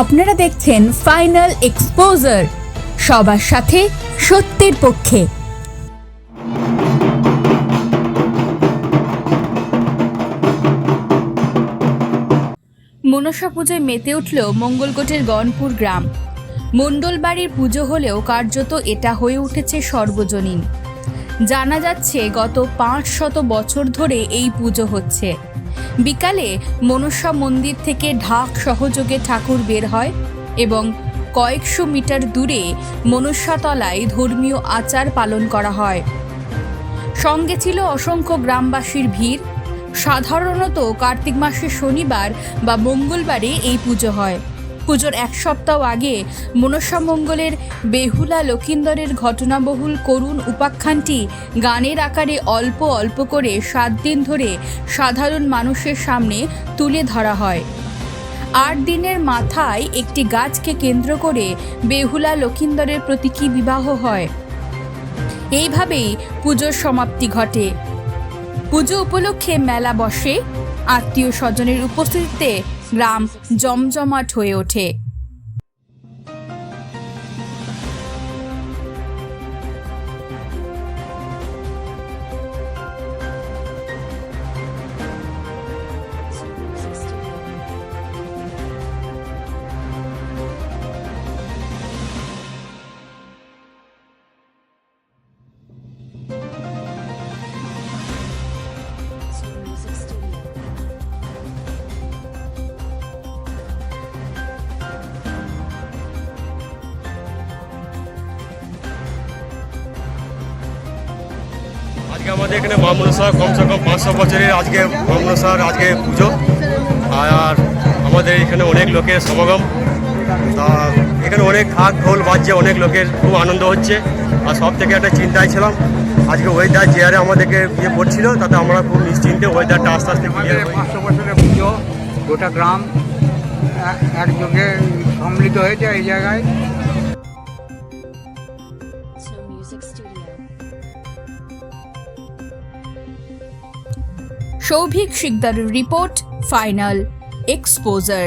আপনারা দেখছেন final exposure সবার সাথে সত্যের পক্ষে। মনসা পুজোয় মেতে উঠল মঙ্গলকোটের গনপুর গ্রাম। মণ্ডলবাড়ির পুজো হলেও কার্যত এটা হয়ে উঠেছে সর্বজনীন। জানা যাচ্ছে গত পাঁচ শত বছর ধরে এই পুজো হচ্ছে। বিকালে মনসা মন্দির থেকে ঢাক সহযোগে ঠাকুর বের হয় এবং কয়েকশো মিটার দূরে মনুষ্যাতলায় ধর্মীয় আচার পালন করা হয়। সঙ্গে ছিল অসংখ্য গ্রামবাসীর ভিড়। সাধারণত কার্তিক মাসের শনিবার বা মঙ্গলবারে এই পুজো হয়। পুজোর এক সপ্তাহ আগে মনসা মঙ্গলের বেহুলা লক্ষিন্দরের ঘটনাবহুল করুণ উপাখ্যানটি গানের আকারে অল্প অল্প করে সাত দিন ধরে সাধারণ মানুষের সামনে তুলে ধরা হয়। আট দিনের মাথায় একটি গাছকে কেন্দ্র করে বেহুলা লক্ষিন্দরের প্রতীকী বিবাহ হয়? এইভাবেই পুজোর সমাপ্তি ঘটে। পুজো উপলক্ষে মেলা বসে। আত্মীয় স্বজনের উপস্থিতিতে গ্রাম জমজমাট হয়ে ওঠে। আজকে আমাদের এখানে মা মনসা কমসে কম পাঁচশো বছরের আজকে মা মনসার আজকে পুজো। আর আমাদের এখানে অনেক লোকের সমাগম। তা এখানে অনেক ঢাক ঢোল বাজছে অনেক লোকের খুব আনন্দ হচ্ছে। আর সব থেকে একটা চিন্তায় ছিলাম আজকে ওয়েদার যে হারে আমাদেরকে ইয়ে করছিল তাতে আমরা খুব নিশ্চিন্তে ওয়েদারটা আস্তে আস্তে পাঁচশো বছরের পুজো গোটা গ্রাম এক- একযোগে সম্মিলিত হয়েছে এই জায়গায়। Music Studio. সৌভিক শিকদারের রিপোর্ট ফাইনাল এক্সপোজার।